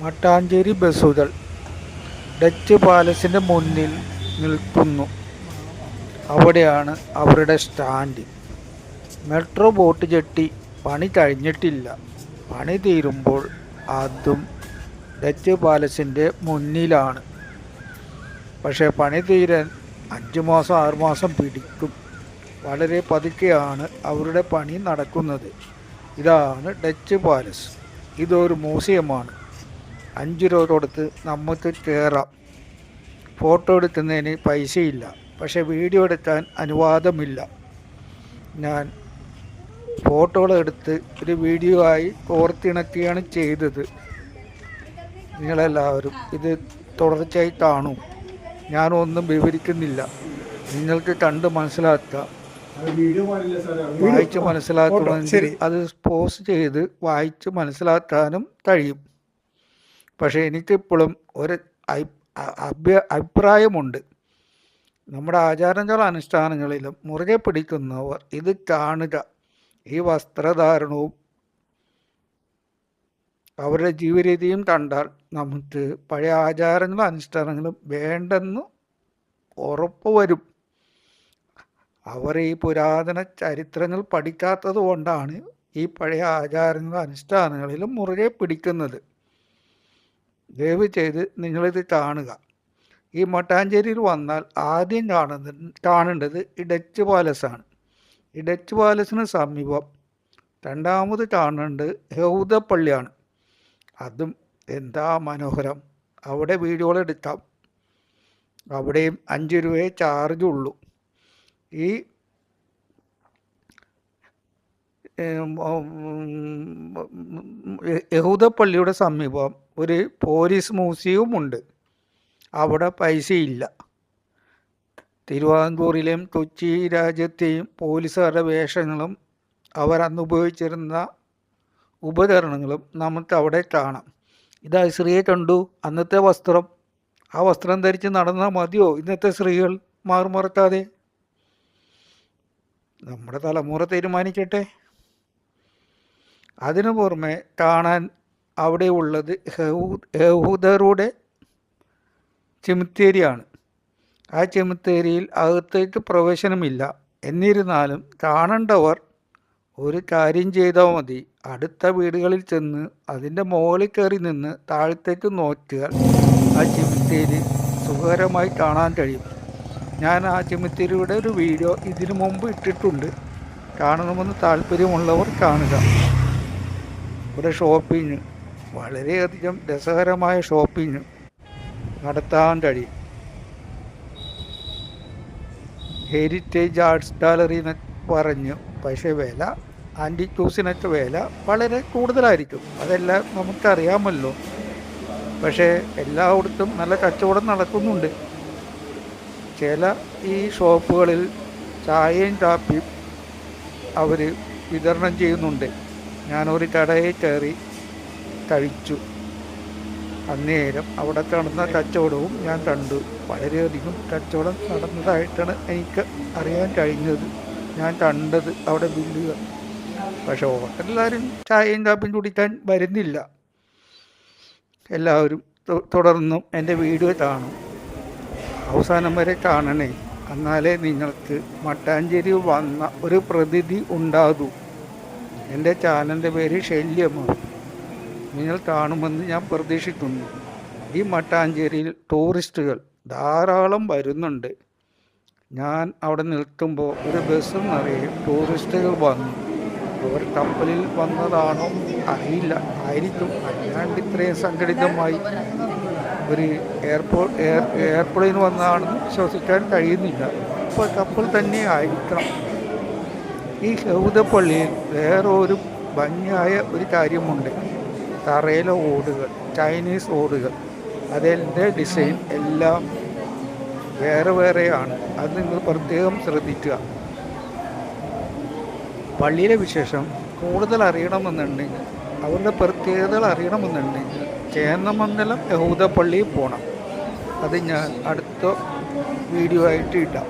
മട്ടാഞ്ചേരി ബസുകൾ ഡച്ച് പാലസിന്റെ മുന്നിൽ നിൽക്കുന്നു. അവിടെയാണ് അവരുടെ സ്റ്റാൻഡ്. മെട്രോ ബോട്ട് ജെട്ടി പണി കഴിഞ്ഞിട്ടില്ല. പണി തീരുമ്പോൾ അതും ഡച്ച് പാലസിന്റെ മുന്നിലാണ്. പക്ഷേ പണി തീരാൻ അഞ്ച് മാസം ആറ് മാസം പിടിക്കും. വളരെ പതുക്കെയാണ് അവരുടെ പണി നടക്കുന്നത്. ഇതാണ് ഡച്ച് പാലസ്. ഇതൊരു മ്യൂസിയമാണ്. അഞ്ച് രൂപ കൊടുത്ത് നമുക്ക് കയറാം ഫോട്ടോ എടുക്കുന്നതിന് പൈസയില്ല. പക്ഷേ വീഡിയോ എടുക്കാൻ അനുവാദമില്ല. ഞാൻ ഫോട്ടോകൾ എടുത്ത് ഒരു വീഡിയോ ആയി ഓർത്തിണക്കിയാണ് ചെയ്തത്. നിങ്ങളെല്ലാവരും ഇത് തുടർച്ചയായി കാണൂ. ഞാനൊന്നും വിവരിക്കുന്നില്ല. നിങ്ങൾക്ക് കണ്ട് മനസ്സിലാക്കാം. വായിച്ച് മനസ്സിലാക്കണമെങ്കിൽ അത് പോസ്റ്റ് ചെയ്ത് വായിച്ച് മനസ്സിലാക്കാനും കഴിയും. പക്ഷേ എനിക്കിപ്പോഴും ഒരു അഭിപ്രായമുണ്ട്. നമ്മുടെ ആചാരങ്ങളും അനുഷ്ഠാനങ്ങളിലും മുറുകെ പിടിക്കുന്നവർ ഇത് കാണുക. ഈ വസ്ത്രധാരണവും അവരുടെ ജീവിതരീതിയും കണ്ടാൽ നമുക്ക് പഴയ ആചാരങ്ങളും അനുഷ്ഠാനങ്ങളും വേണ്ടെന്ന് ഉറപ്പ് വരും. അവർ ഈ പുരാതന ചരിത്രങ്ങൾ പഠിക്കാത്തത് കൊണ്ടാണ് ഈ പഴയ ആചാരങ്ങളും അനുഷ്ഠാനങ്ങളിലും മുറുകെ പിടിക്കുന്നത്. ദയവ് ചെയ്ത് നിങ്ങളിത് കാണുക ഈ മട്ടാഞ്ചേരിയിൽ വന്നാൽ ആദ്യം കാണുന്ന കാണേണ്ടത് ഇടച്ച് പാലസാണ് ഇടച്ച് പാലസിന് സമീപം രണ്ടാമത് കാണേണ്ടത് ഹൗദപ്പള്ളിയാണ് അതും എന്താ മനോഹരം അവിടെ വീഡിയോകൾ എടുക്കാം അവിടെയും അഞ്ച് രൂപയെ ചാർജ് ഉള്ളൂ ഈ യഹൂദപ്പള്ളിയുടെ സമീപം ഒരു പോലീസ് മ്യൂസിയവും ഉണ്ട് അവിടെ പൈസയില്ല. തിരുവനന്തപുരയിലെയും കൊച്ചി രാജ്യത്തെയും പോലീസുകാരുടെ വേഷങ്ങളും അവരന്ന് ഉപയോഗിച്ചിരുന്ന ഉപകരണങ്ങളും നമുക്ക് അവിടെ കാണാം. ഇതാ സ്ത്രീയെ കണ്ടു. അന്നത്തെ വസ്ത്രം. ആ വസ്ത്രം ധരിച്ച് നടന്നാൽ മതിയോ? ഇന്നത്തെ സ്ത്രീകൾ മാറുമറക്കാതെ. നമ്മുടെ തലമുറ തീരുമാനിക്കട്ടെ. അതിനു പുറമെ കാണാൻ അവിടെ ഉള്ളത് യഹൂദരുടെ ചെമിത്തേരിയാണ്. ആ ചെമിത്തേരിയിൽ അകത്തേക്ക് പ്രവേശനമില്ല. എന്നിരുന്നാലും കാണേണ്ടവർ ഒരു കാര്യം ചെയ്താൽ മതി. അടുത്ത വീടുകളിൽ ചെന്ന് അതിന്റെ മുകളിൽ കയറി നിന്ന് താഴത്തേക്ക് നോക്കുക ആ ചെമിത്തേരി സുഖകരമായി കാണാൻ കഴിയും. ഞാൻ ആ ചെമിത്തേരിയുടെ ഒരു വീഡിയോ ഇതിനു മുമ്പ് ഇട്ടിട്ടുണ്ട്. കാണണമെന്ന് താല്പര്യമുള്ളവർ കാണുക. ഇവിടെ ഷോപ്പിംഗ് വളരെയധികം രസകരമായ ഷോപ്പിംഗ് നടത്താൻ കഴിയും ഹെരിറ്റേജ് ആർട്സ് ഗാലറി എന്ന് പറഞ്ഞു. പക്ഷേ വില ആന്റിക്യൂസിനൊക്കെ വില വളരെ കൂടുതലായിരിക്കും. അതെല്ലാം നമുക്കറിയാമല്ലോ. പക്ഷേ എല്ലായിടത്തും നല്ല കച്ചവടം നടക്കുന്നുണ്ട്. ചില ഈ ഷോപ്പുകളിൽ ചായയും കാപ്പിയും അവർ വിതരണം ചെയ്യുന്നുണ്ട്. ഞാനൊരു കടയിൽ കയറി കഴിച്ചു. അന്നേരം അവിടെ നടന്ന കച്ചവടവും ഞാൻ കണ്ടു. വളരെയധികം കച്ചവടം നടന്നതായിട്ടാണ് എനിക്ക് അറിയാൻ കഴിഞ്ഞത്. ഞാൻ കണ്ടത് അവിടെ ബില്ലുകൾ. പക്ഷേ എല്ലാവരും ചായയും കാപ്പിയും കുടിക്കാൻ വരുന്നില്ല. എല്ലാവരും തുടർന്നും എന്റെ വീഡിയോ കാണും. അവസാനം വരെ കാണണേ. എന്നാലേ നിങ്ങൾക്ക് മട്ടാഞ്ചേരി വന്ന ഒരു പ്രതിഥി ഉണ്ടാകൂ. എന്റെ ചാനലിന്റെ പേര് ശല്യമാണ് നിങ്ങൾ കാണുമെന്ന് ഞാൻ പ്രതീക്ഷിക്കുന്നു. ഈ മട്ടാഞ്ചേരിയിൽ ടൂറിസ്റ്റുകൾ ധാരാളം വരുന്നുണ്ട്. ഞാൻ അവിടെ നിൽക്കുമ്പോൾ ഒരു ബസ് നിറയെ ടൂറിസ്റ്റുകൾ വന്നു. അവർ കപ്പലിൽ വന്നതാണോ അറിയില്ല. ആയിരിക്കും. അല്ലാണ്ട് ഇത്രയും സംഘടിതമായി ഒരു എയർപോർട്ട് എയർ എയർപ്ലെയിൻ വന്നതാണെന്ന് വിശ്വസിക്കാൻ കഴിയുന്നില്ല. അപ്പോൾ കപ്പൽ തന്നെ ആയിരിക്കണം. ഈ ഹൗദപ്പള്ളിയിൽ വേറെ ഒരു ഭംഗിയായ ഒരു കാര്യമുണ്ട്. തറയിലെ ഓടുകൾ ചൈനീസ് ഓടുകൾ. അതിന്റെ ഡിസൈൻ എല്ലാം വേറെ വേറെയാണ്. അത് നിങ്ങൾ പ്രത്യേകം ശ്രദ്ധിക്കുക. പള്ളിയിലെ വിശേഷം കൂടുതൽ അറിയണമെന്നുണ്ടെങ്കിൽ അവരുടെ പ്രത്യേകതകൾ അറിയണമെന്നുണ്ടെങ്കിൽ ചേന്നമംഗലം യഹൂദ പള്ളിയിൽ പോകണം അത് ഞാൻ അടുത്ത വീഡിയോ ആയിട്ട് ഇടാം.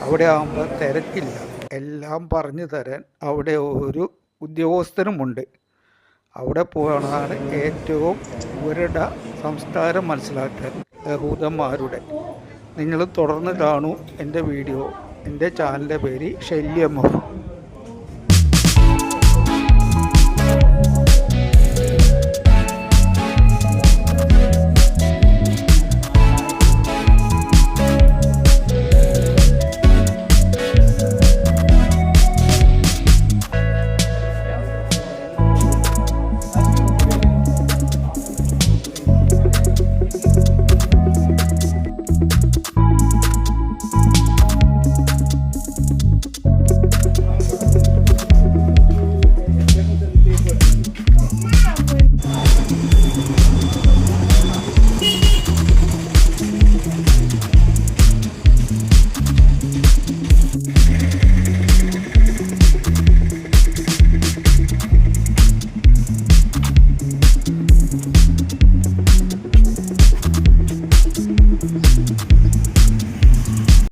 അവിടെ ആകുമ്പോൾ തിരക്കില്ല. എല്ലാം പറഞ്ഞു തരാൻ അവിടെ ഒരു ഉദ്യോഗസ്ഥനുമുണ്ട്. അവിടെ പോകണതാണ് ഏറ്റവും ഉരട സംസ്കാരം മനസ്സിലാക്കാൻ യഹൂദന്മാരുടെ. നിങ്ങൾ തുടർന്ന് കാണൂ എന്റെ വീഡിയോ. എന്റെ ചാനലിന്റെ പേര് ശല്യമോ